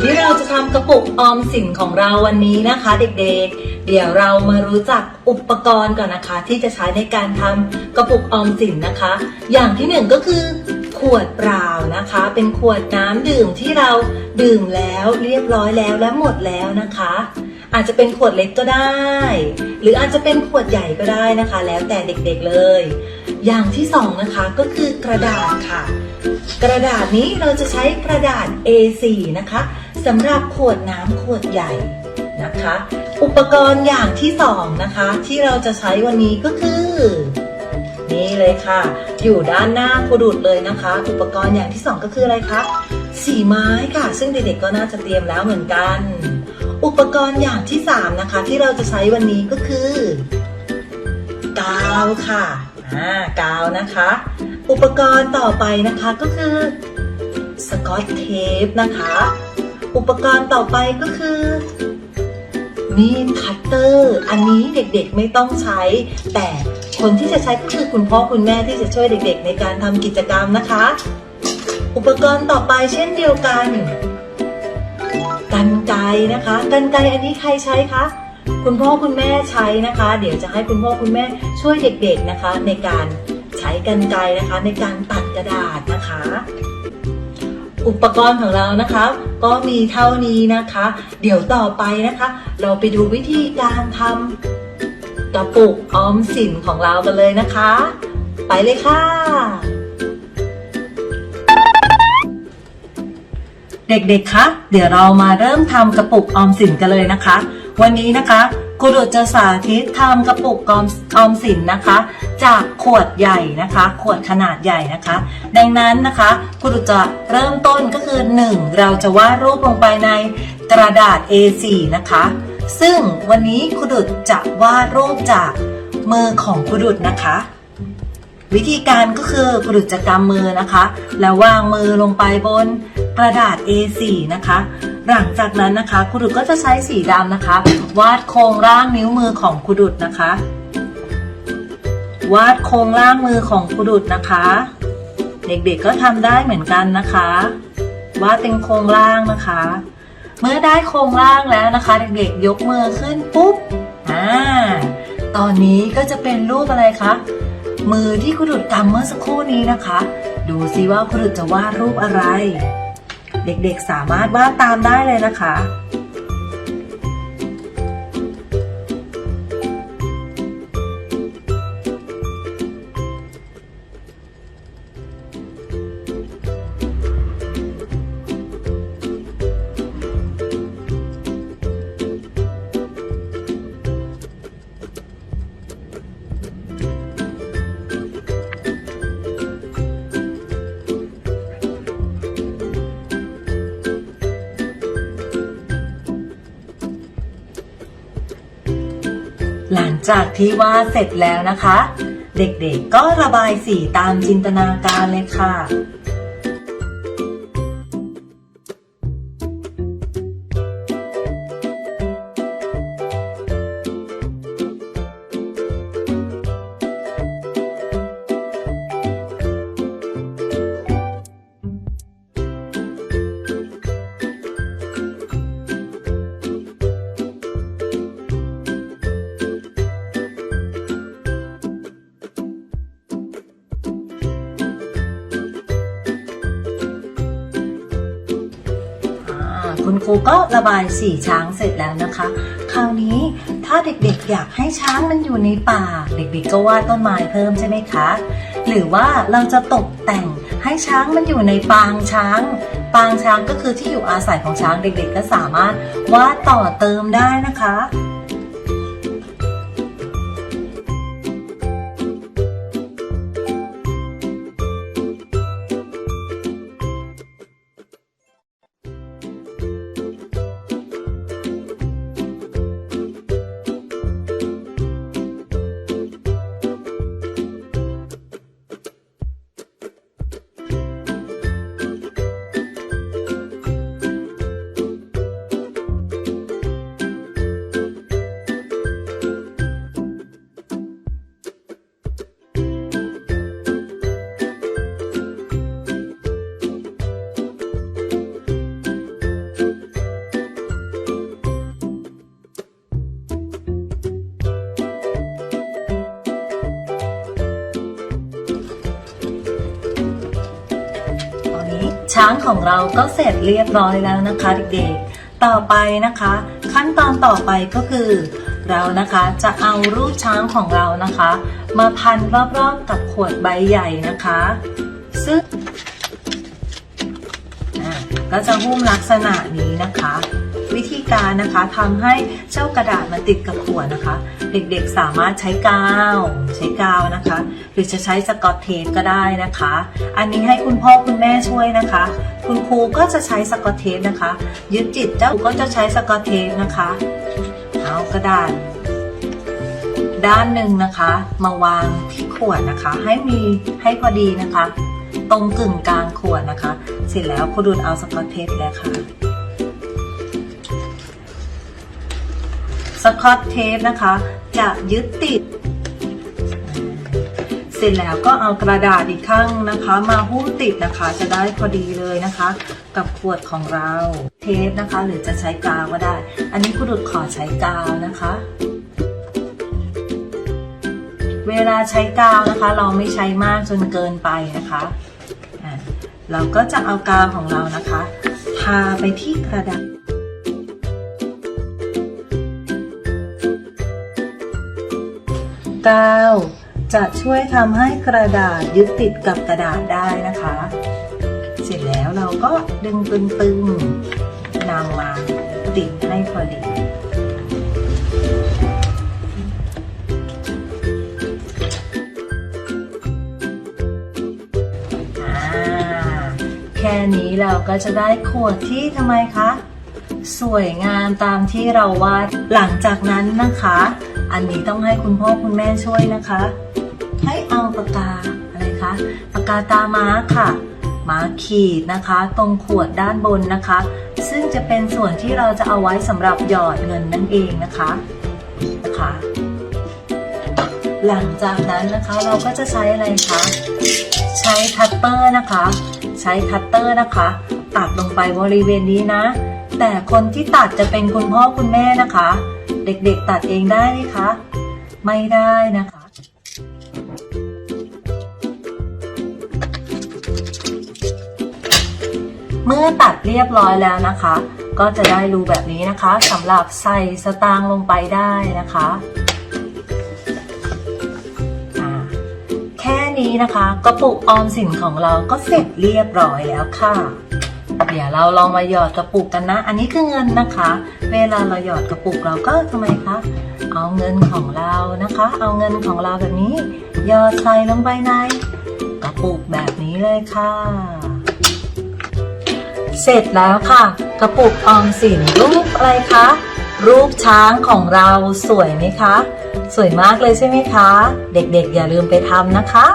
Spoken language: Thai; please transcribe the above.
ที่เราจะทำกระปุกออมสินของเราวันนี้นะคะ เด็กๆ เดี๋ยวเรามารู้จักอุปกรณ์ก่อนนะคะ ที่จะใช้ในการทำกระปุกออมสินนะคะ อย่างที่หนึ่งก็คือ ขวดเปล่านะคะ เป็นขวดน้ำดื่มที่เราดื่มแล้วเรียบร้อยแล้วและหมดแล้วนะคะ อาจจะเป็นขวดเล็กก็ได้ หรืออาจจะเป็นขวดใหญ่ก็ได้นะคะ แล้วแต่เด็กๆเลย อย่างที่สองนะคะก็คือกระดาษค่ะ กระดาษนี้เราจะใช้กระดาษ A4 นะคะ สำหรับขวดน้ำขวดใหญ่นะคะ อุปกรณ์อย่างที่สองนะคะ ที่เราจะใช้วันนี้ก็คือ นี่เลยค่ะ อยู่ด้านหน้าครูดุดเลยนะคะ อุปกรณ์อย่างที่สองก็คืออะไรคะสีไม้ค่ะ ซึ่งเด็กๆก็น่าจะเตรียมแล้วเหมือนกัน อุปกรณ์อย่างที่สามนะคะ ที่เราจะใช้วันนี้ก็คือกาวค่ะอ่ากาวนะคะ อุปกรณ์ต่อไปนะคะก็คือสกอตเทปนะคะ อุปกรณ์ต่อไปก็คือ มีดคัตเตอร์ อันนี้เด็กๆไม่ต้องใช้ แต่คนที่จะใช้ก็คือคุณพ่อคุณแม่ที่จะช่วยเด็กๆ ในการทำกิจกรรมนะคะ อุปกรณ์ต่อไปเช่นเดียวกันกันไกนะคะกันไกอันนี้ใครใช้คะคุณพ่อคุณแม่ใช้นะคะ เดี๋ยวจะให้คุณพ่อคุณแม่ช่วยเด็กๆนะคะ ในการใช้กันไกนะคะ ในการตัดกระดาษนะคะ อุปกรณ์ของเรานะคะ ก็มีเท่านี้นะคะ เดี๋ยวต่อไปนะคะ เราไปดูวิธีการทำกระปุกออมสินของเรากันเลยนะคะ ไปเลยค่ะ เด็กๆคะเดี๋ยวเรามาเริ่มทำกระปุกออมสินกันเลยนะคะ วันนี้นะคะ ครูดุจะสาธิตทำกระปุกออมออมสินนะคะ จากขวดใหญ่นะคะ ขวดขนาดใหญ่นะคะ ดังนั้นนะคะครูดุจะเริ่มต้นก็คือ 1 เราจะวาดรูปลงไปในกระดาษ A4 นะคะ ซึ่งวันนี้ครูดุจะวาดรูปจากมือของครูดุนะคะวิธีการก็คือครูดุจะกำมือนะคะ แล้ววางมือลงไปบน กระดาษ A4 นะคะ หลังจากนั้นนะคะครูดุดก็จะใช้สีดำนะคะ วาดโครงร่างนิ้วมือของครูดุดนะคะ วาดโครงร่างมือของครูดุดนะคะ เด็กๆก็ทำได้เหมือนกันนะคะ วาดเป็นโครงร่างนะคะ เมื่อได้โครงร่างแล้วนะคะ เด็กๆยกมือขึ้นปุ๊บอ่าตอนนี้ก็จะเป็นรูปอะไรคะมือที่คุณดุดกำเมื่อสักครู่นี้นะคะ ดูซิว่าคุณดุดจะวาดรูปอะไร เด็กๆสามารถวาดตามได้เลยนะคะ จากที่วาดเสร็จแล้วนะคะ เด็กๆก็ระบายสีตามจินตนาการเลยค่ะ คุณครูก็ระบายสีช้างเสร็จแล้วนะคะ คราวนี้ถ้าเด็กๆอยากให้ช้างมันอยู่ในป่า เด็กๆก็วาดต้นไม้เพิ่มใช่ไหมคะ หรือว่าเราจะตกแต่งให้ช้างมันอยู่ในปางช้าง ปางช้างก็คือที่อยู่อาศัยของช้างเด็กๆ ก็สามารถวาดต่อเติมได้นะคะ ของเราก็เสร็จเรียบร้อยแล้วนะคะเด็กๆ ต่อไปนะคะ ขั้นตอนต่อไปก็คือ เรานะคะจะเอารูปช้างของเรานะคะ มาพันรอบๆกับขวดใบใหญ่นะคะ ซึ่งอ่าก็จะหุ้มลักษณะนี้นะคะ วิธีการนะคะทำให้เจ้ากระดาษมันติดกับขวดนะคะ เด็กๆสามารถใช้กาว ใช้กาวนะคะ หรือจะใช้สกอตเทปก็ได้นะคะ อันนี้ให้คุณพ่อคุณแม่ช่วยนะคะ คุณครูก็จะใช้สกอตเทปนะคะ ยึดจิตเจ้าก็จะใช้สกอตเทปนะคะเอากระดาษด้านหนึ่งนะคะ มาวางที่ขวดนะคะ ให้มีให้พอดีนะคะ ตรงกึ่งกลางขวดนะคะ เสร็จแล้วคุณดูดเอาสกอตเทปแล้วค่ะ สกอตเทปนะคะ จะยึดติด เสร็จแล้วก็เอากระดาษอีกข้างนะคะ มาหุ้มติดนะคะ จะได้พอดีเลยนะคะ กับขวดของเรา เทปนะคะ หรือจะใช้กาวก็ได้ อันนี้คุณดุดขอใช้กาวนะคะ เวลาใช้กาวนะคะ เราไม่ใช้มากจนเกินไปนะคะอะเราก็จะเอากาวของเรานะคะ ทาไปที่กระดาษ กาวจะช่วยทำให้กระดาษยึดติดกับกระดาษได้นะคะ เสร็จแล้วเราก็ดึงตึงๆนำมาติดให้พอดีอ่าแค่นี้เราก็จะได้ขวดที่ทำไมคะ สวยงามตามที่เราวาดหลังจากนั้นนะคะ อันนี้ต้องให้คุณพ่อคุณแม่ช่วยนะคะ ให้เอาปากกาอะไรคะปากกาตาม้าค่ะมาขีดนะคะ ตรงขวดด้านบนนะคะ ซึ่งจะเป็นส่วนที่เราจะเอาไว้สำหรับหยอดเงินนั่นเองนะคะนะคะ หลังจากนั้นนะคะเราก็จะใช้อะไรคะใช้คัตเตอร์นะคะ ใช้คัตเตอร์นะคะ ตัดลงไปบริเวณนี้นะ แต่คนที่ตัดจะเป็นคุณพ่อคุณแม่นะคะ เด็กๆตัดเองได้ไหมคะ ไม่ได้นะคะ เมื่อตัดเรียบร้อยแล้วนะคะ ก็จะได้รูแบบนี้นะคะสำหรับใส่สตางค์ลงไปได้นะคะแค่นี้นะคะกระปุกออมสินของเราก็เสร็จเรียบร้อยแล้วค่ะ เดี๋ยวเราลองมาหยอดกระปุกกันนะ อันนี้คือเงินนะคะ เวลาเราหยอดกระปุกเราก็ทำไมคะ เอาเงินของเรานะคะ เอาเงินของเราแบบนี้หยอดใส่ลงไปในกระปุกแบบนี้เลยค่ะ เสร็จแล้วค่ะ กระปุกออมสินรูปอะไรคะ รูปช้างของเราสวยไหมคะ สวยมากเลยใช่ไหมคะ เด็กๆอย่าลืมไปทำนะคะ